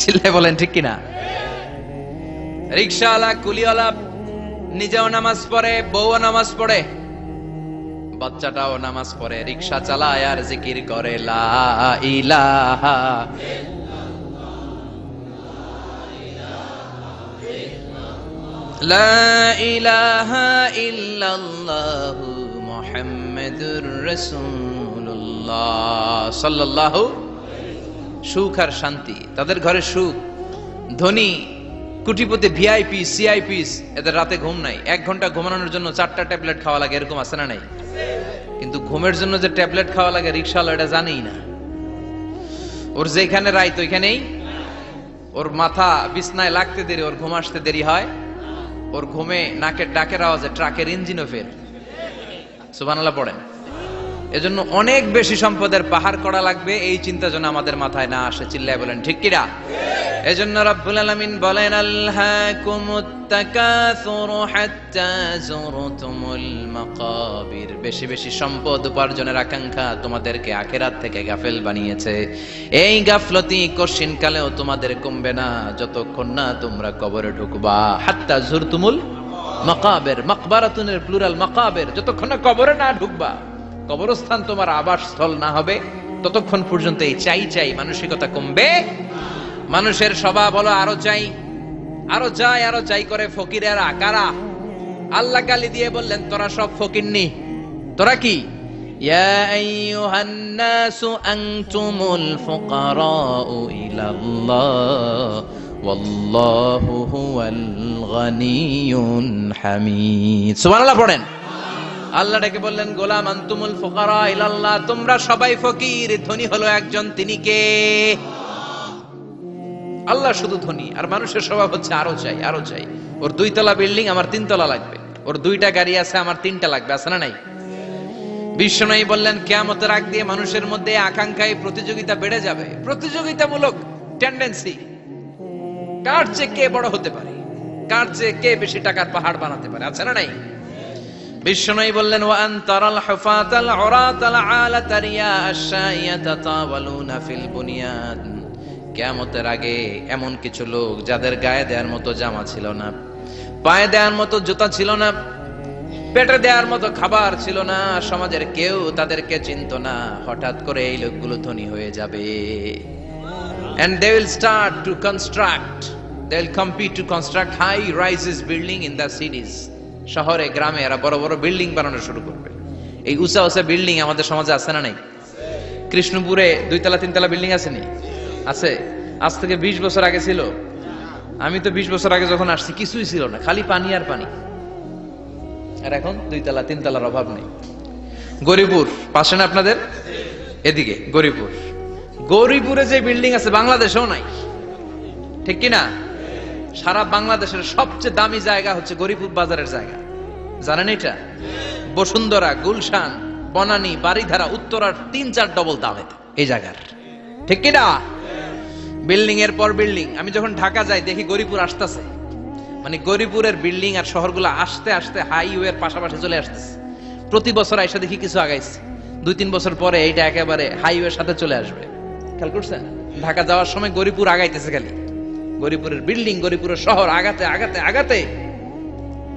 চিল্লাই বলেন, ঠিক কিনা? রিক্সাওয়ালা, কুলিওয়ালা, নিজেও নামাজ পড়ে, বউও নামাজ পড়ে, বাচ্চাটাও নামাজ পড়ে, রিক্সা চালায় আর জিকির করে, লা ইলাহা লা ইলাহা ইল্লাল্লাহু মুহাম্মাদুর রাসূলুল্লাহ। সাল্লাল্লাহু সুখ আর শান্তি। তাদের ঘরে সুখ। ধনী, কুটিপতি ভিআইপি সিআইপিস এদের রাতে ঘুম নাই। এক ঘণ্টা ঘুমানোর জন্য চারটা ট্যাবলেট খাওয়া লাগে, এরকম আছে না নাই? কিন্তু ঘুমের জন্য যে ট্যাবলেট খাওয়া লাগে রিক্সাওয়ালা এটা জানেই না। ওর যেখানে রাইত ওইখানেই ওর মাথা বিছনায় লাগতে দেরি, ওর ঘুম আসতে দেরি হয়। ওর ঘুমে নাকের ডাকের আওয়াজে ট্রাকের ইঞ্জিনও ফেল সুবানাল্লাহ পড়েন। এজন্য অনেক বেশি সম্পদের পাহাড় করা লাগবে। এই চিন্তা যেন আমাদের মাথায় না আসে, চিল্লায় বলেন, ঠিক কিরা এজন্য রব্বুল আলামিন বলেন আল্লাহাকুমুত তাকাসুরু হাত্তা যুরতুমুল মাকাবির। বেশি বেশি সম্পদ উপার্জনের আকাঙ্ক্ষা তোমাদেরকে আখেরাত থেকে গাফেল বানিয়েছে। এই গাফলতি কশিন কালেও তোমাদের কমবে না, যতক্ষণ না তোমরা কবরে ঢুকবা। হাত্তা যুরতুমুল মাকাবের, মাকবারাতুনের, প্লুরাল মাকাবের, যতক্ষণ না কবরে না ঢুকবা। কবরস্থান তোমার আবাসস্থল না হবে ততক্ষণ পর্যন্ত এই চাই চাই মানসিকতা কমবে মানুষের স্বভাব হলো আরো চাই আরো চাই আরো চাই করে ফকিরের আকারা আল্লাহ গালি দিয়ে বললেন তোরা সব ফকিরনি তোরা কি يا أيها الناس أنتم الفقراء إلى الله والله هو الغني الحميد سبحان الله পড়েন আল্লাহ ডেকে বললেন, গোলাম আন্তুমুল ফুকারা ইলাল্লাহ, তোমরা সবাই ফকির, ধনী হলো একজন, তিনি কে? আল্লাহ শুধু ধনী, আর মানুষের স্বভাব হচ্ছে আরও চাই আরও চাই। ওর দুইতলা বিল্ডিং, আমার তিনতলা লাগবে। ওর দুইটা গাড়ি আছে, আমার তিনটা লাগবে, আছে না নাই? বিশ্বনয়ী বললেন, কেয়ামতের আগ দিয়ে মানুষের মধ্যে আকাঙ্ক্ষায় প্রতিযোগিতা বেড়ে যাবে। প্রতিযোগিতামূলক টেন্ডেন্সি কার চেয়ে কে বড় হতে পারে? কার চেয়ে কে বেশি টাকার পাহাড় বানাতে পারে? আছে না নাই? বিশ্বনয়ী বললেন ওয়ান তারাল হুফাতাল উরাতাল আলাতারিয়া আশাইয়াতা তাওয়ালুনা ফিল বুনিয়ান কিয়ামতের আগে এমন কিছু লোক যাদের গায়ে দেওয়ার মতো জামা ছিল না, পায়ে দেওয়ার মতো জুতা ছিল না, পেটে দেওয়ার মতো খাবার ছিল না, সমাজের কেউ তাদেরকে চিনত না, হঠাৎ করে এই লোকগুলো ধনী হয়ে যাবে। And they will start to construct, they will compete to construct high rises building in the cities শহরে, গ্রামে এরা বড় বড় বিল্ডিং বানানো শুরু করবে। এই উঁচা উঁচা বিল্ডিং আমাদের সমাজে আছে না নাই? কৃষ্ণপুরে দুইতলা, তিনতলা বিল্ডিং আছে নি? আছে। আজ থেকে বিশ বছর আগে ছিল। আমি তো বিশ বছর আগে যখন আসছি, কিছুই ছিল না, খালি পানি আর পানি। আর এখন দুইতলা, তিনতলার অভাব নেই। গরিপুর পাশে না আপনাদের? এদিকে গরিপুর গৌরীপুরে যে বিল্ডিং আছে, বাংলাদেশেও নাই। ঠিক কি না সারা বাংলাদেশের সবচেয়ে দামি জায়গা হচ্ছে গরিপুর বাজারের জায়গা। জানেন এটা? বসুন্ধরা, গুলশান, বনানী বাড়িধারা উত্তরার তিন চার ডবল দাম এই জায়গার। ঠিক কি না? বিল্ডিং এর পর বিল্ডিং আমি যখন ঢাকা যাই, দেখি গরিপুর আসতেছে। মানে গরিপুরের বিল্ডিং আর শহরগুলো আসতে আসতে হাইওয়ের পাশাপাশি চলে আসতেছে। প্রতি বছর আইসা দেখি কিছু আগাইছে। দুই তিন বছর পরে এইটা একেবারে হাইওয়ের সাথে চলে আসবে। খেয়াল করছেন? ঢাকা যাওয়ার সময় গরিপুর আগাইতেছে খালি। গরিপুরের বিল্ডিং, গরিপুরের শহর, আগাতে আগাতে আগাতে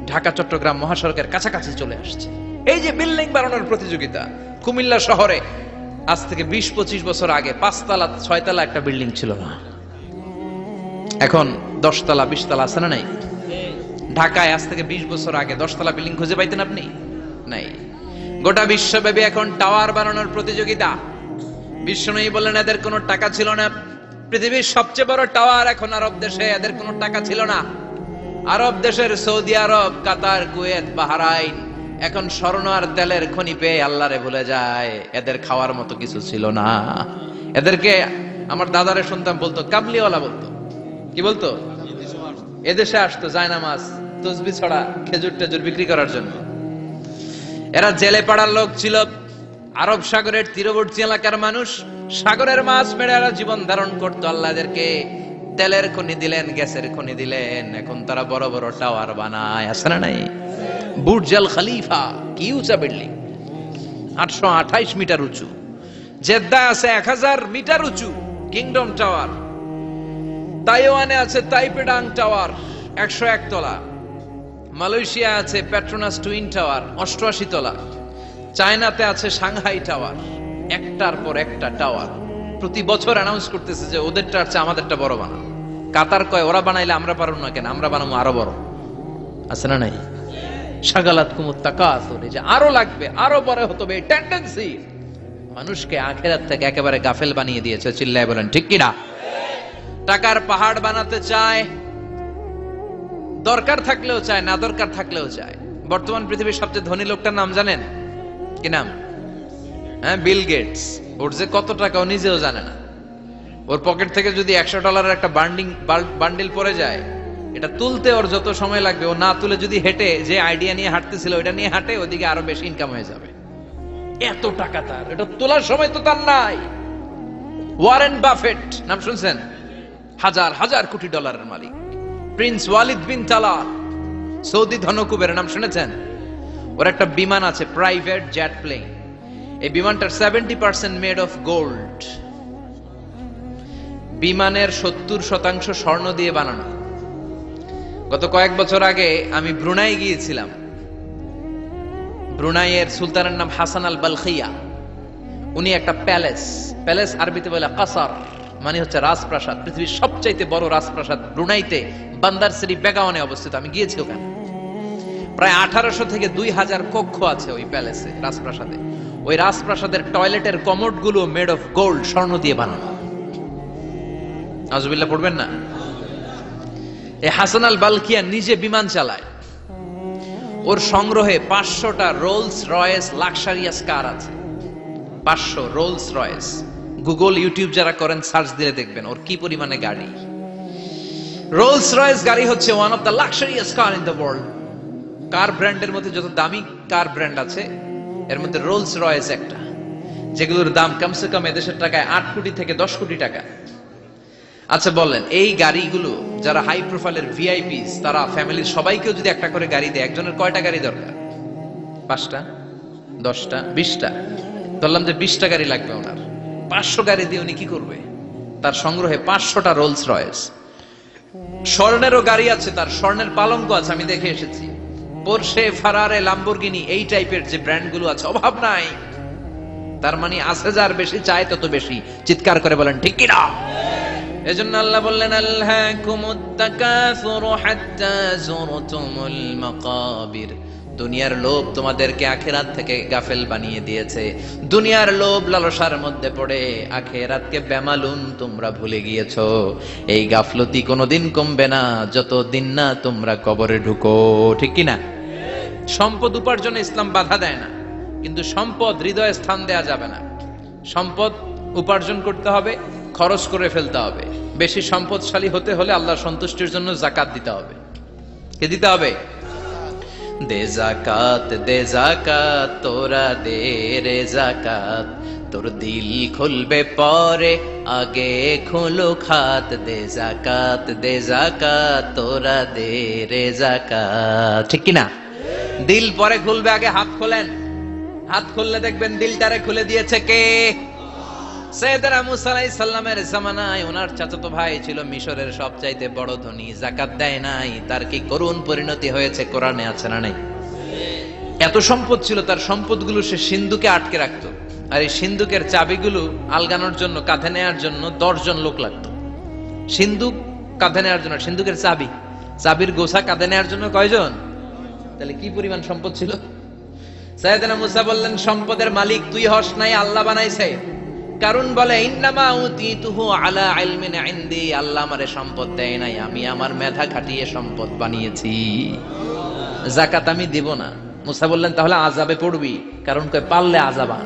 ঢাকা, চট্টগ্রাম মহাসড়কের কাছাকাছি চলে আসছে। এই যে বিল্ডিং বানানোর প্রতিযোগিতা, কুমিল্লা শহরে আজ থেকে বিশ, পঁচিশ বছর আগে পাঁচতলা, ছয়তলা একটা বিল্ডিং ছিল না। এখন দশতলা, বিশতলা আছে না নাই? ঢাকায় আজ থেকে বিশ বছর আগে দশতলা বিল্ডিং খুঁজে পাইতেন আপনি? নাই। গোটা বিশ্বব্যাপী এখন টাওয়ার বানানোর প্রতিযোগিতা। বিশ্ব বিশ্বনয়ী বললেন, এদের কোনো টাকা ছিল না। পৃথিবীর সবচেয়ে বড় টাওয়ার এখন আরব দেশে, এদের কোনো টাকা ছিল না। আরব দেশের সৌদি আরব, কাতার, কুয়েত, বাহারাইন, এখন স্বর্ণ আর তেলের খনি পেয়ে আল্লাহরে ভুলে যায়। এদের খাওয়ার মতো কিছু ছিল না। এদেরকে আমার দাদারে শুনতাম বলতো, কাবলিওয়ালা বলতো। কি বলতো? এদেশে আসতো জায়নামাজ তসবি ছড়া, খেজুর টেজুর বিক্রি করার জন্য। এরা জেলে পাড়ার লোক ছিল আরব সাগরের তীরবর্তী এলাকার মানুষ সাগরের মাছ মেরে এরা জীবন ধারণ করতো। আল্লাহদেরকে তেলের খনি দিলেন, গ্যাসের খনি দিলেন। এখন তারা বড় বড় টাওয়ার বানায়, আছে না নাই? বুর্জাল খালিফা, কি উঁচা বিল্ডিং আটশো আঠাইশ মিটার উঁচু। জেদ্দা আছে এক হাজার মিটার উঁচু, কিংডম টাওয়ার। তাইওয়ানে আছে তাইপেডাং টাওয়ার, একশো এক তলা। মালয়েশিয়া আছে পেট্রোনাস টুইন টাওয়ার, অষ্টআশি তলা। চায়নাতে আছে সাংহাই টাওয়ার। একটার পর একটা টাওয়ার। প্রতি বছর অ্যানাউন্স করতেছে যে ওদেরটা আছে আমাদেরটা বড় বানাও। কাতার কয়, ওরা বানাইলে আমরা পারব না কেন? আমরা বানাবো আরও বড়। আছে না নাই? সাগালাত কুমুর তাকাতুর এই যে আরও লাগবে, আরও বড় হতে হবে টেন্ডেন্সি মানুষকে আখেরাত থেকে একেবারে গাফেল বানিয়ে দিয়েছে, চিল্লায় বলেন, ঠিক কিনা? টাকার পাহাড় বানাতে চায়, দরকার থাকলেও চায়, না দরকার থাকলেও চায়। বর্তমান পৃথিবীর সবচেয়ে ধনী লোকটার নাম জানেন? কি নাম? হ্যাঁ বিল গেটস ওর যে কত টাকা ও নিজেও জানে না। ওর পকেট থেকে যদি একশো ডলারের একটা বান্ডিং বান্ডিল পড়ে যায়, এটা তুলতে ওর যত সময় লাগবে, ও না তুলে যদি হেঁটে যে আইডিয়া নিয়ে হাঁটতেছিল, ওইটা নিয়ে হাঁটে ওদিকে আরও বেশি ইনকাম হয়ে যাবে। এত টাকা তার। এটা তোলার সময় তো তার নাই। ওয়ারেন বাফেট নাম শুনছেন? হাজার হাজার কোটি ডলারের মালিক। প্রিন্স ওয়ালিদ বিন তালা সৌদি ধনকুবের, নাম শুনেছেন? ওর একটা বিমান আছে প্রাইভেট জেট প্লেন এই বিমানটার seventy percent made of gold বিমানের সত্তর শতাংশ স্বর্ণ দিয়ে বানানো। গত কয়েক বছর আগে আমি ব্রুনাই গিয়েছিলাম। ব্রুনাইয়ের সুলতানের নাম হাসান আল বালখিয়া। উনি একটা প্যালেস। প্যালেস আরবিতে বলে কাসার মানে হচ্ছে রাজপ্রাসাদ, পৃথিবীর সবচাইতে বড় রাজপ্রাসাদ ব্রুনাইতে বান্দার শ্রী বেগাওয়ানে অবস্থিত। আমি গিয়েছি ওখানে। প্রায় আঠারোশো থেকে দুই হাজার কক্ষ আছে ওই প্যালেসে, রাজপ্রাসাদে। ওই রাজপ্রাসাদের টয়লেটের কমোডগুলো মেড অফ গোল্ড স্বর্ণ দিয়ে বানানো। আজবিল্লা পড়বেন না? এই হাসান আল বালকিয়া নিজে বিমান চালায়। ওর সংগ্রহে পাঁচশোটা রোলস রয়েস লাক্সারিয়াস কার আছে। পাঁচশো রোলস রয়েস গুগল ইউটিউব যারা করেন সার্চ দিলে দেখবেন ওর কি পরিমাণে গাড়ি। রোলস রয়েস গাড়ি হচ্ছে one of the luxurious car in the world car ব্র্যান্ডের মধ্যে যত দামি কার ব্র্যান্ড আছে, এর মধ্যে রোলস রয়েস একটা, যেগুলোর দাম কমসে কম এদেশের টাকায় আট কোটি থেকে দশ কোটি টাকা। আচ্ছা বলেন, এই গাড়িগুলো যারা হাই প্রোফাইলের ভিআইপিস তারা ফ্যামিলির সবাইকেও যদি একটা করে গাড়ি দেয়, একজনের কয়টা গাড়ি দরকার? পাঁচটা, দশটা, বিশটা। ধরলাম যে বিশটা গাড়ি লাগবে ওনার। পাঁচশো গাড়ি দিয়ে উনি কি করবে? তার সংগ্রহে পাঁচশোটা রোলস রয়েস স্বর্ণেরও গাড়ি আছে, তার স্বর্ণের পালঙ্ক আছে, আমি দেখে এসেছি। পোরশে ফারারে লাম্বরগিনি এই টাইপের যে ব্র্যান্ডগুলো আছে, অভাব নাই। তার মানে আছে যার বেশি, চায় তত বেশি। চিৎকার করে বলেন, ঠিক কিনা? এজন্য আল্লাহ বললেন আল্লাহকুমুত তাকাসুরু হাত্তা যুরতুমুল মাকাবির। দুনিয়ার লোভ তোমাদেরকে আখেরাত থেকে গাফেল বানিয়ে দিয়েছে। দুনিয়ার লোভ লালসার মধ্যে পড়ে আখেরাতকে বেমালুন তোমরা ভুলে গিয়েছো। এই গাফলতি কোনোদিন কমবে না যত দিন না তোমরা কবরে ঢুকো, ঠিক কি না সম্পদ উপার্জনে ইসলাম বাধা দেয় না, কিন্তু সম্পদ হৃদয়ে স্থান দেয়া যাবে না। সম্পদ উপার্জন করতে হবে, খরচ করে ফেলতে হবে। বেশি সম্পদশালী হতে হলে আল্লাহ সন্তুষ্টির জন্য জাকাত দিতে হবে। কে দিতে হবে? দে জাকাত দে জাকাত তোরা দে রে জাকাত তোর দিল খুলবে পরে, আগে খুলো খাত দে জাকাত দে জাকাত তোরা দে রে জাকাত ঠিক কি না দিল পরে খুলবে আগে হাত খোলেন। হাত খুললে দেখবেন দিলটারে খুলে দিয়েছে কে? চাচাতো ভাই ছিল মিশরের বড় জাকাত দেয় নাই। তার কি করুণ পরিণতি হয়েছে কোরআনে আছে এত সম্পদ ছিল, তার সম্পদগুলো সে সিন্ধুকে আটকে রাখতো। আর এই চাবিগুলো আলগানোর জন্য, কাঁধে নেয়ার জন্য দশজন লোক লাগতো। সিন্ধুক কাঁধে নেয়ার জন্য, সিন্ধুকের চাবি। চাবির গোছা কাঁধে নেয়ার জন্য কয়জন? তাহলে কি পরিমাণ সম্পদ ছিল? সাইয়েদনা মুসা বললেন, সম্পদের মালিক তুই হস নাই, আল্লাহ বানাইছে। কারণ বলে আল্লাহ সম্পদ দেয় নাই, আমি আমার মেধা খাটিয়ে সম্পদ বানিয়েছি। জাকাত আমি দিব না। মুসা বললেন, তাহলে আজাবে পড়বি। কারণ কয়, পারলে আজাবান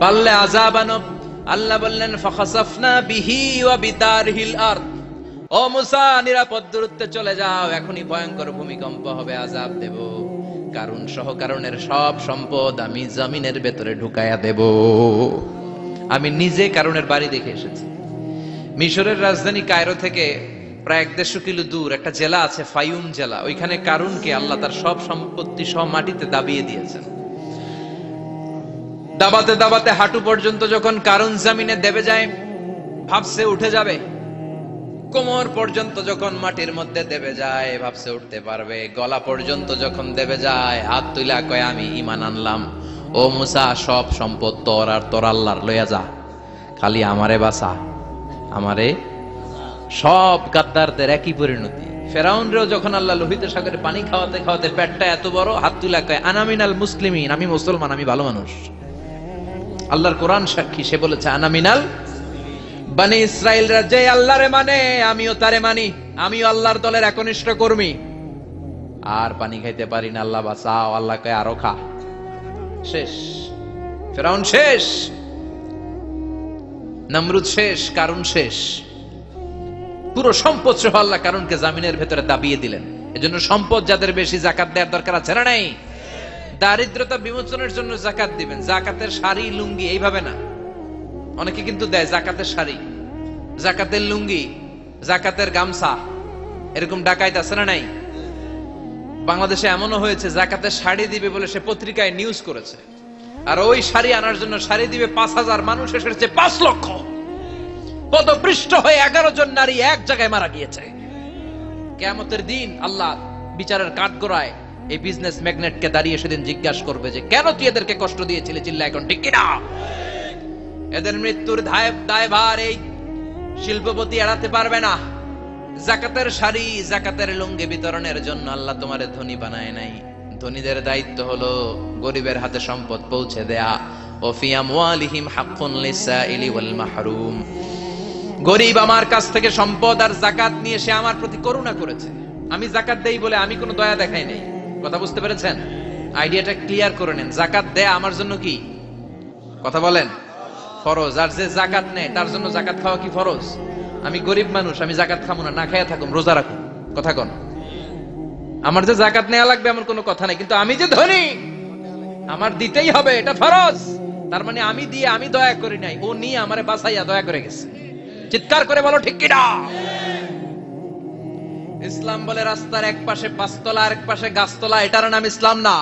পারলে আজাবানো আল্লাহ বললেন, ফাখাসাফনা বিহি ওয়া বিদারহিল আরদ। ও মুসা, নিরাপদ দূরত্বে চলে যাও, এখনই ভয়ঙ্কর ভূমিকম্প হবে, আজাব দেব। কারণ সহকারণের সব সম্পদ আমি জমিনের ভেতরে ঢুকায়া দেব। আমি নিজে কারণের বাড়ি দেখে এসেছি। মিশরের রাজধানী কায়রো থেকে প্রায় এক দেড়শো কিলো দূর একটা জেলা আছে, ফাইউম জেলা। ওইখানে কারুনকে আল্লাহ তার সব সম্পত্তি সব মাটিতে দাবিয়ে দিয়েছেন। দাবাতে দাবাতে হাঁটু পর্যন্ত যখন কারুন জামিনে দেবে যায়, ভাবছে উঠে যাবে। কোমর পর্যন্ত যখন মাটির মধ্যে দেবে যায়, ভাবছে উঠতে পারবে। গলা পর্যন্ত যখন দেবে যায়, হাত তুইলা কয়, আমি ইমান আনলাম। ও মুসা, সব সম্পদ তোর আর তোর আল্লাহর। লইয়া যা। খালি আমারে বাসা আমারে সব গাদ্দারদের একই পরিণতি। ফেরাউনরেও যখন আল্লাহ লোহিত সাগরে পানি খাওয়াতে খাওয়াতে পেটটা এত বড়, হাত তুলা কয়, আনামিনাল মুসলিমিন, আমি মুসলমান, আমি ভালো মানুষ। আল্লাহর কোরআন সাক্ষী, সে বলেছে, আনামিনাল বানি ইসরায়েলরা যে আল্লাহরে মানে আমিও তারে মানি। আমিও আল্লাহর দলের একনিষ্ঠ কর্মী। আর পানি খাইতে পারি না, আল্লাহ বাঁচাও আল্লাহ কয় আরও খা। শেষ। ফেরাউন শেষ। নমরুদ শেষ কারণ শেষ। পুরো সম্পদ সহ আল্লাহ কারণকে জামিনের ভেতরে দাবিয়ে দিলেন। এজন্য সম্পদ যাদের বেশি, জাকাত দেওয়ার দরকার আছে না নাই? দারিদ্রতা বিমোচনের জন্য জাকাত দিবেন। জাকাতের শাড়ি লুঙ্গি, এইভাবে না। অনেকে কিন্তু দেয় জাকাতের শাড়ি, জাকাতের লুঙ্গি, জাকাতের গামছা। এরকম ডাকাইত আছে না নাই? বাংলাদেশে এমনও হয়েছে, জাকাতের শাড়ি দিবে বলে সে পত্রিকায় নিউজ করেছে। আর ওই শাড়ি আনার জন্য শাড়ি দিবে পাঁচ হাজার মানুষ, এসেছে পাঁচ লক্ষ। পদপৃষ্ঠ হয়ে এগারো জন নারী এক জায়গায় মারা গিয়েছে। কেমতের দিন আল্লাহ বিচারের কাঠ গোড়ায় এই বিজনেস ম্যাগনেটকে দাঁড়িয়ে সেদিন জিজ্ঞাসা করবে যে, কেন তুই এদেরকে কষ্ট দিয়েছিলে? চিল্লা এখন, ঠিক কিনা? এদের মৃত্যুর দায়, দায়ভার এই শিল্পপতি এড়াতে পারবে না। জাকাতের শাড়ি, জাকাতের লুঙ্গি বিতরণের জন্য আল্লাহ তোমারে ধনী বানায় নাই। ধনীদের দায়িত্ব হলো গরিবের হাতে সম্পদ পৌঁছে দেয়া। ওয়ালিহিম হাক্কুন লিসাইলি ওয়াল মাহরুম। গরিব আমার কাছ থেকে সম্পদ আর জাকাত নিয়ে সে আমার প্রতি করুণা করেছে। আমি জাকাত দেই বলে আমি কোনো দয়া দেখাই নাই। কথা বুঝতে পেরেছেন? আইডিয়াটা ক্লিয়ার করে নেন। জাকাত দেয়া আমার জন্য কি? কথা বলেন। ফরজ, আর যে জাকাত নেয়, তার জন্য জাকাত খাওয়া কি ফরজ? আমি গরিব মানুষ, আমি জাকাত খাব না না খাইয়া থাকুম, রোজা রাখুন। কথা কন। আমার যে জাকাত নেওয়া লাগবে এমন কোনো কথা নাই, কিন্তু আমি যে ধনী, আমার দিতেই হবে, এটা ফরজ। তার মানে আমি দিয়ে আমি দয়া করি নাই, ও নিয়ে আমারে বাসাইয়া দয়া করে গেছে। চিৎকার করে বলো, ঠিক কিনা? ইসলাম বলে, রাস্তার এক পাশে পাঁচতলা আর এক পাশে গাছতলা, এটার নাম ইসলাম না।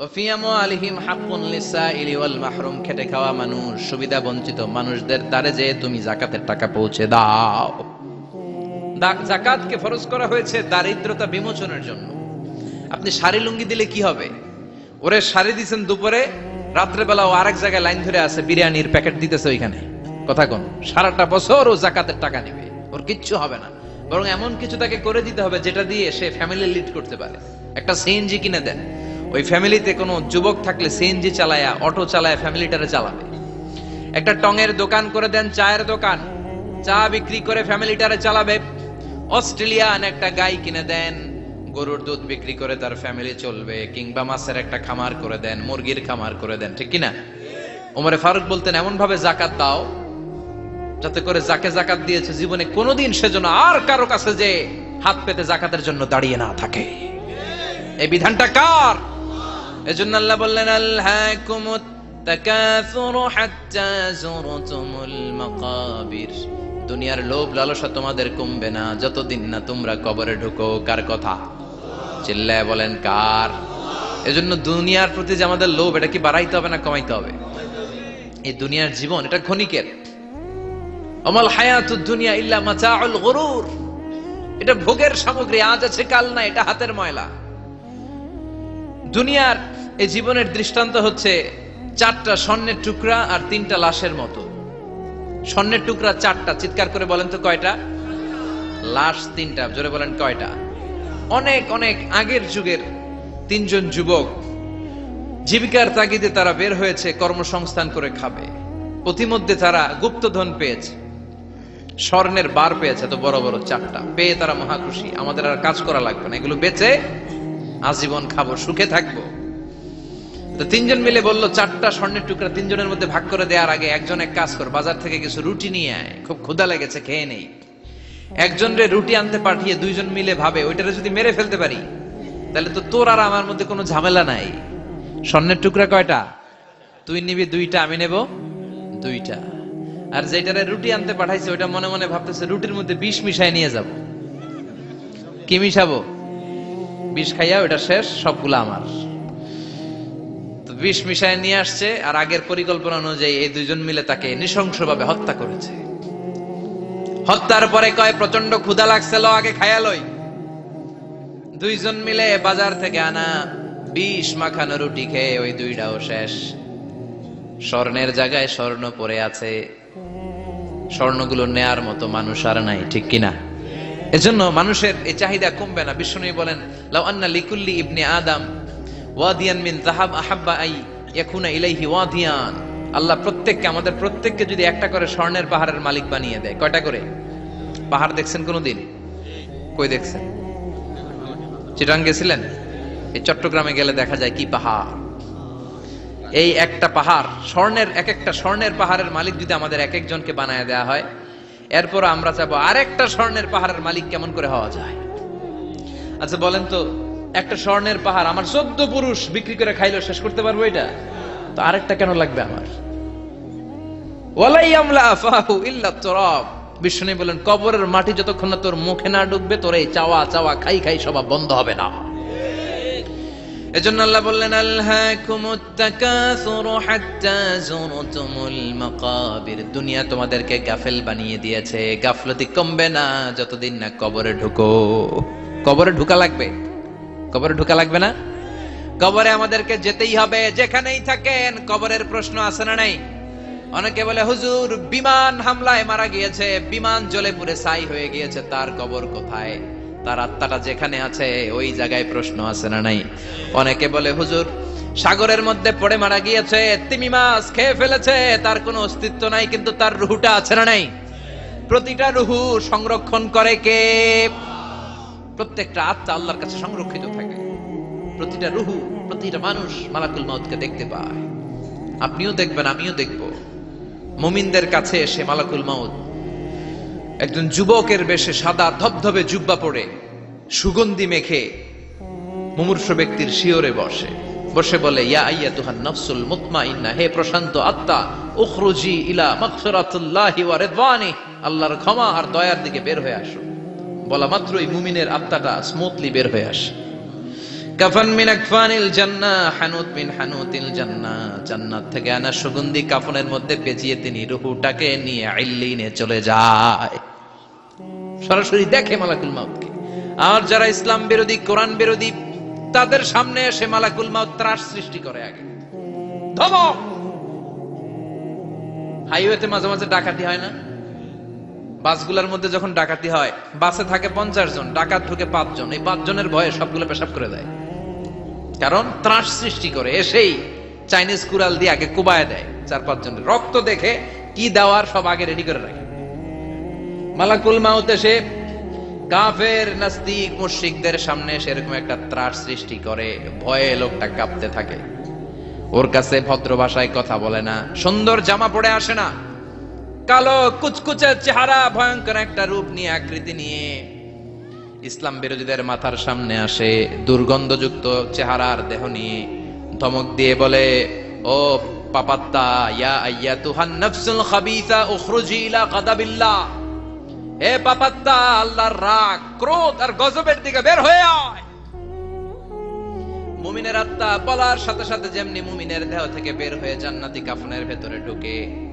ওফিয়ামু আলিহিম হাক্কুন লিসাইলি ওয়াল মাহরুম, খেটে খাওয়া মানুষ, সুবিধা বঞ্চিত মানুষদের দ্বারে তুমি জাকাতের টাকা পৌঁছে দাও। জাকাতকে করা হয়েছে দারিদ্রতা বিমোচনের জন্য। আপনি শাড়ি লুঙ্গি দিলে কি হবে? ওরে শাড়ি দিছেন দুপুরে রাত্রে বেলা ও আরেক জায়গায় লাইন ধরে আছে, বিরিয়ানির প্যাকেট দিতেছে ওইখানে। কথা কোন? সারাটা বছর ও জাকাতের টাকা নেবে। ওর কিচ্ছু হবে না। বরং এমন কিছু তাকে করে দিতে হবে যেটা দিয়ে সে ফ্যামিলি লিড করতে পারে। একটা সিএনজি কিনে দেন। ওই ফ্যামিলিতে কোনো যুবক থাকলে সিএনজি চালায়া অটো চালায়া ফ্যামিলিটারে চালাবে একটা টঙের দোকান করে দেন, চায়ের দোকান, চা বিক্রি করে ফ্যামিলিটারে চালাবে অস্ট্রেলিয়ান একটা গাই কিনে দেন, গরুর দুধ বিক্রি করে তার ফ্যামিলি চলবে, কিংবা মাছের একটা খামার করে দেন, মুরগির খামার করে দেন, ঠিক কিনা? ওমরে ফারুক বলতেন এমন ভাবে জাকাত দাও, যাতে করে যাকে জাকাত দিয়েছে জীবনে কোনোদিন সেজন্য আর কারও কাছে যে হাত পেতে জাকাতের জন্য দাঁড়িয়ে না থাকে। এই বিধানটা কার? এজন্য আল্লাহ বললেন আল্লাহকুমুত তাকাসুরু হাত্তা যুরতুমুল মাকাবির। দুনিয়ার লোভ লালসা তোমাদের কমবে না, যতদিন না তোমরা কবরে ঢুকো। কার কথা? চিল্লায় বলেন, কার? এজন্য দুনিয়ার প্রতি যে আমাদের লোভ, এটা কি বাড়াইতে হবে না কমাইতে হবে? এই দুনিয়ার জীবন, এটা ক্ষণিকের। অমল হায়াতুদ দুনিয়া ইল্লা মাতাউল গরুর। এটা ভোগের সামগ্রী, আজ আছে কাল না এটা হাতের ময়লা। দুনিয়ার এই জীবনের দৃষ্টান্ত হচ্ছে চারটা স্বর্ণের টুকরা আর তিনটা লাশের মতো। স্বর্ণের টুকরা চারটা, চিৎকার করে বলেন তো কয়টা? লাশ তিনটা, জোরে বলেন কয়টা? অনেক অনেক আগের যুগের তিনজন যুবক জীবিকার তাগিদে তারা বের হয়েছে, কর্মসংস্থান করে খাবে। প্রতিমধ্যে তারা গুপ্তধন পেয়েছে। স্বর্ণের বার পেয়েছে এত বড় বড় চারটা। পেয়ে তারা মহা খুশি আমাদের আর কাজ করা লাগবে না। এগুলো বেচে আজীবন খাব, সুখে থাকব। তো তিনজন মিলে বলল, চারটা স্বর্ণের টুকরা তিনজনের মধ্যে ভাগ করে দেওয়ার আগে একজন এক কাজ কর, বাজার থেকে কিছু রুটি নিয়ে আয়। খুব ক্ষুধা লেগেছে, খেয়ে নেই। একজন রে রুটি আনতে পাঠিয়ে দুইজন মিলে ভাবে, ওইটারে যদি মেরে ফেলতে পারি, তাহলে তো তোর আর আমার মধ্যে কোনো ঝামেলা নাই। স্বর্ণের টুকরা কয়টা? তুই নিবি দুইটা, আমি নেব দুইটা। আর যেটারে রুটি আনতে পাঠাইছে, ওইটা মনে মনে ভাবতেছে, রুটির মধ্যে বিষ মিশাই নিয়ে যাব। কি মিশাবো? বিষ খাইয়া ওটা শেষ, সবগুলো আমার। বিষ মিশায় নিয়ে আসছে আর আগের পরিকল্পনা অনুযায়ী এই দুইজন মিলে তাকে নৃশংসভাবে হত্যা করেছে। হত্যার পরে কয় প্রচণ্ড ক্ষুধা লাগছে, ল, আগে খায়া লই। দুইজন মিলে বাজার থেকে আনা বিষ মাখানো রুটি খেয়ে ওই দুইটাও শেষ। স্বর্ণের জায়গায় স্বর্ণ পড়ে আছে। স্বর্ণগুলো নেয়ার মতো মানুষ আর নাই, ঠিক কিনা? এজন্য মানুষের এই চাহিদা কমবে না। বিষ্ণু বলেন, লাউ আন্না লিকুল্লি ইবনে আদম ওয়াদিয়ান মিন যাহাব আহাব্বা আই ইয়াকুনা ইলাইহি ওয়াদিয়ান। আল্লাহ প্রত্যেককে, আমাদের প্রত্যেককে যদি একটা করে স্বর্ণের পাহাড়ের মালিক বানিয়ে দেয়। কয়টা করে? পাহাড় দেখছেন কোনোদিন? কই দেখছেন? চিটাং গেছিলেন? এই চট্টগ্রামে গেলে দেখা যায় কি পাহাড়? এই একটা পাহাড়, স্বর্ণের এক একটা স্বর্ণের পাহাড়ের মালিক যদি আমাদের এক একজনকে বানায় দেওয়া হয়, এরপর আমরা চাবো আরেকটা স্বর্ণের পাহাড়ের মালিক কেমন করে হওয়া যায়? আচ্ছা বলেন তো একটা স্বর্ণের পাহাড় আমার চোদ্দ পুরুষ বিক্রি করে খাইলো শেষ করতে পারব এটা? তো আরেকটা কেন লাগবে আমার? বিষ্ণু বলেন, কবরের মাটি যতক্ষণ না তোর মুখে না ডুববে, তোর এই চাওয়া চাওয়া খাই খাই সবা বন্ধ হবে না। এজন্য আল্লাহ বললেন দুনিয়া তোমাদেরকে গাফেল বানিয়ে দিয়েছে। গাফলতি কমবে না যতদিন না কবরে ঢুকো। কবরে ঢুকা লাগবে। কবরে ঢুকা লাগবে না? কবরে আমাদেরকে যেতেই হবে, যেখানেই থাকেন, কবরের প্রশ্ন আছে না নাই? অনেকে বলে, হুজুর, বিমান হামলায় মারা গিয়েছে, বিমান জলে পুরে ছাই হয়ে গিয়েছে, তার কবর কোথায়? তার আত্মাটা যেখানে আছে, ওই জায়গায় প্রশ্ন আছে না নাই? অনেকে বলে, হুজুর, সাগরের মধ্যে পড়ে মারা গিয়েছে, তিমি মাছ খেয়ে ফেলেছে, তার কোনো অস্তিত্ব নাই, কিন্তু তার রুহুটা আছে না নাই? প্রতিটা রুহু সংরক্ষণ করে কে? প্রত্যেকটা আত্মা আল্লাহর কাছে সংরক্ষিত থাকে। প্রতিটা রুহু, প্রতিটা মানুষ মালাকুল মাউতকে দেখতে পায়। আপনিও দেখবেন, আমিও দেখব। মুমিনদের কাছে এসে মালাকুল মাউত একজন যুবকের বেশে সাদা ধবধবে জুব্বা পড়ে সুগন্ধি মেখে মুমূর্ষ ব্যক্তির শিওরে বসে। বসে বলে, ইয়া আইয়া তুহান নফসুল মুতমাইন্না, হে প্রশান্ত আত্মা, উখরুজি ইলা মাগফিরাতুল্লাহি ওয়া রিদওয়ানি, আল্লাহর ক্ষমা আর দয়ার দিকে বের হয়ে আসো। বলা মাত্রই মুমিনের আত্মাটা স্মুথলি বের হয়ে আসে। কাফান মিন হানুত জান্নাত থেকে আনা সুগন্ধি কাফনের মধ্যে পেঁচিয়ে তিনি রুহুটাকে নিয়ে চলে যায়। সরাসরি দেখে আর যারা ইসলাম বিরোধী, কোরআন বিরোধী, তাদের সামনে এসে মালাকুল মাউত ত্রাস সৃষ্টি করে আগে। ধমক! হাইওয়েতে মাঝে মাঝে ডাকাতি হয় না? বাসগুলোর মধ্যে যখন ডাকাতি হয়, বাসে থাকে পঞ্চাশ জন, ডাকাত ঢুকে পাঁচজন এই পাঁচজনের ভয়ে সবগুলো পেশাব করে দেয়। কারণ ত্রাস সৃষ্টি করে, এসেই চাইনিজ কুড়াল দিয়ে আগে কুবায় দেয় চার পাঁচ জনের। রক্ত দেখে কি দেওয়ার সব আগে রেডি করে রাখে। মালাকুল মাউত এসে কাফের নাস্তিক মুশরিকদের সামনে সেরকম একটা ত্রাস সৃষ্টি করে, ভয়ে লোকটা কাঁপতে থাকে। ওর কাছে ভদ্র ভাষায় কথা বলে না, সুন্দর জামা পড়ে আসে না। কালো কুচকুচে চেহারা, ভয়ঙ্কর একটা রূপ নিয়ে আকৃতি নিয়ে ইসলাম বিরোধীদের মাথার সামনে আসে দুর্গন্ধযুক্ত চেহারার দেহ নিয়ে। ধমক দিয়ে বলে, ও পাপাত্তা, ইয়া আইয়া তুহান নফসুল খাবিসা উখরুজি ইলা গাদাবিল্লাহ। হে পাপাত্তা, আল্লাহর রাগ, ক্রোধ আর গজবের দিকে বের হয়ে আয়। মুমিনের আত্মা বলার সাথে সাথে যেমনি মুমিনের দেহ থেকে বের হয়ে জান্নাতি কাফনের ভেতরে ঢুকে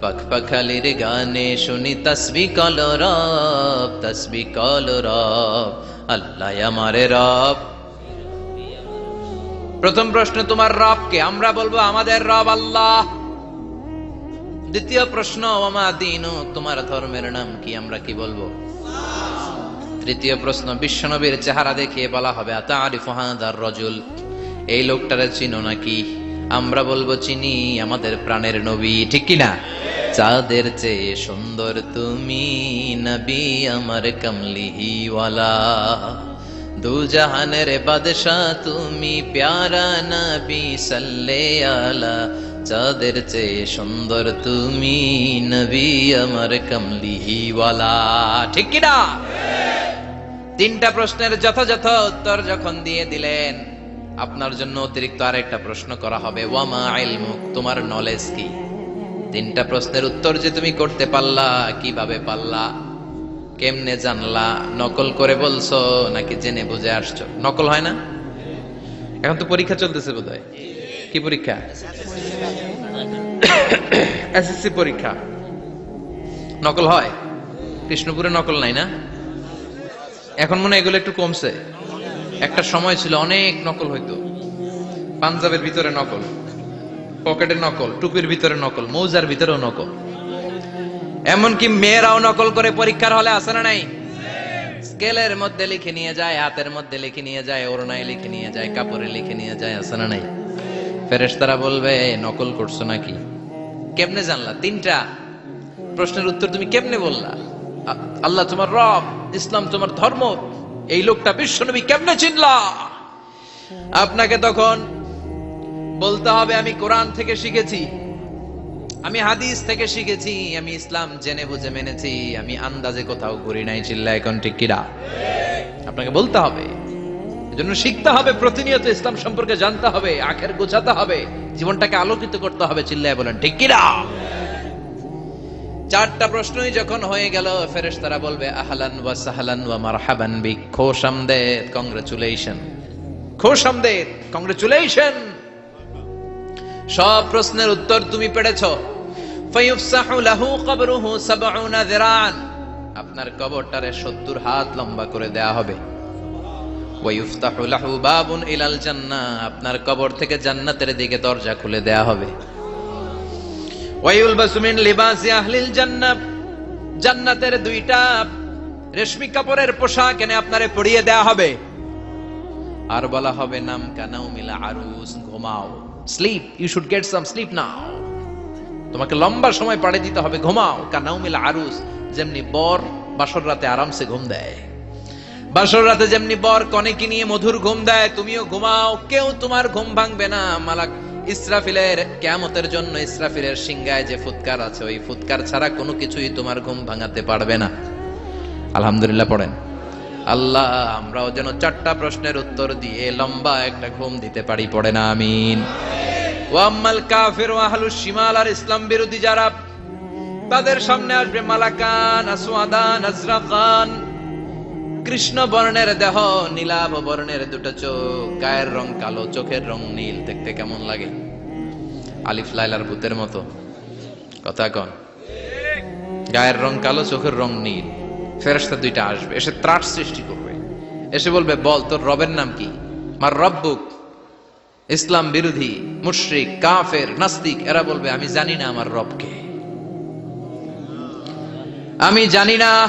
পাখ পাখালির গানে শুনি তসবি কল রব তসবি কল রব আল্লাহ আমারে রব প্রথম প্রশ্ন তোমার রবকে আমরা বলব, আমাদের রব আল্লাহ দ্বিতীয় প্রশ্ন, ওমা দিন, তোমার ধর্মের নাম কি আমরা কি বলব? তৃতীয় প্রশ্ন, বিশ্বনবীর চেহারা দেখিয়ে বলা হবে আতারিফ হাদার রজুল এই লোকটারে চিনো নাকি? আমরা বলব চিনি আমাদের প্রাণের নবী, ঠিক কি না? চাঁদের চেয়ে সুন্দর তুমি নবী আমার কমলিহিওয়ালা দু জাহানের বাদশাহ তুমি প্যারা নবী সাল্লে আলা চাঁদের চেয়ে সুন্দর তুমি নবী আমার কমলিহিওয়ালা ঠিক কিনা তিনটা প্রশ্নের যথাযথ উত্তর যখন দিয়ে দিলেন আপনার জন্য অতিরিক্ত আরেকটা প্রশ্ন করা হবে, ওয়ামা ইলমুক? তোমার নলেজ কি? তিনটা প্রশ্নের উত্তর যে তুমি করতে পারলা, কীভাবে পারলা, কেমনে জানলা, নকল করে বলছো নাকি জেনে বুঝে আসছো? নকল হয় না? এখন তো পরীক্ষা চলতেছে বোধহয়। কি পরীক্ষা? এসএসসি পরীক্ষা। নকল হয়? কৃষ্ণপুরে নকল নাই না? এখন মনে এগুলো একটু কমছে। একটা সময় ছিল অনেক নকল হইতো। পাঞ্জাবের ভিতরে নকল, পকেটের নকল, টুপির ভিতরে নকল, মৌজার ভিতরেও নকল। এমনকি মেয়েরাও নকল করে পরীক্ষার হলে আসে না নাই? স্কেলের মধ্যে লিখে নিয়ে যায়, হাতের মধ্যে লিখে নিয়ে যায়, ওড়নায় লিখে নিয়ে যায়, কাপড়ে লিখে নিয়ে যায় আসে না নাই? ফেরেশতারা বলবে নকল করছ নাকি? কেমনে জানলা? তিনটা। প্রশ্নের উত্তর তুমি কেমনে বললা? আল্লাহ তোমার রব, ইসলাম তোমার ধর্ম এই লোকটা বিশ্বনবী কেমনে চিনলা? আপনাকে তখন বলতে হবে, আমি কোরআন থেকে শিখেছি, আমি হাদিস থেকে শিখেছি, আমি ইসলাম জেনে বুঝে মেনেছি, আমি আন্দাজে কোথাও ঘুরি নাই, চিল্লা, এখন ঠিক কিরা? আপনাকে বলতে হবে। এজন্য শিখতে হবে, প্রতিনিয়ত ইসলাম সম্পর্কে জানতে হবে, আখের গোছাতে হবে, জীবনটাকে আলোকিত করতে হবে, চিল্লায় বলেন, ঠিক কিরা? চারটা প্রশ্নই যখন হয়ে গেল, ফেরেশতারা বলবে, আহলান ওয়া সাহলান ওয়া মারহাবান বিক খোশামদেদ কংগ্রেচুলেশন খোশামদেদ কংগ্রেচুলেশন সব প্রশ্নের উত্তর তুমি পেরেছ ফায়ুফসাহু লাহু কবরুহু 70 যিরান আপনার কবরটারে 70 হাত লম্বা করে দেয়া হবে। ওয়ায়ুফতাহু লাহু বাবুন ইলাল জান্নাহ। আপনার কবর থেকে জান্নাতের দিকে দরজা খুলে দেয়া হবে। ওয়ায়ুলবাসু মিন লিবাসি আহলিল জান্নাহ জান্নাতের দুইটা রেশমি কাপড়ের পোশাক এনে আপনারে পরিয়ে দেয়া হবে। আর বলা হবে, নাম কানাও মিলা আরুস, ঘুমাও। Sleep, you should get some sleep now. তোমাকে লম্বা সময় পাড়ে দিতে হবে, ঘুমাও। কানাও মিলা আরুস, যেমনি বর বাসর রাতে আরামসে ঘুম দেয়। বাসর রাতে যেমনি বর কনেকে নিয়ে মধুর ঘুম দেয়, তুমিও ঘুমাও। কেউ তোমার ঘুম ভাঙবে না, মালাক ইসরাফিলের কেয়ামতের জন্য ইসরাফিলের সিংগায় যে ফুৎকার আছে, ওই ফুৎকার ছাড়া কোনো কিছুই তোমার ঘুম ভাঙাতে পারবে না। আলহামদুলিল্লাহ পড়েন। আল্লাহ, আমরাও যেন চারটা প্রশ্নের উত্তর দিয়ে লম্বা একটা ঘুম দিতে পারি পড়ে না আমিন ওয়াম্মাল কাফির ওয়া আহলুস শিমাল আর ইসলাম বিরোধী যারা, তাদের সামনে আসবে মালাকান, আসওয়াদান, আজরাকান। কৃষ্ণ বর্ণের দেহ, নীলাভ বর্ণের দুটো চোখ, গায়ের রং কালো, চোখের রং নীল। দেখতে কেমন লাগে? আলিফ লাইলার ভূতের মতো। কথা কন। গায়ের রং কালো, চোখের রং নীল। ফেরেশতা দুইটা আসবে, এসে ত্রাস সৃষ্টি করবে। এসে বলবে, বল, তোর রবের নাম কি? মার রব্বুক। ইসলাম বিরোধী, মুশরিক, কাফের, নাস্তিক, এরা বলবে, আমি জানি না আমার রবকে। আমি জানি না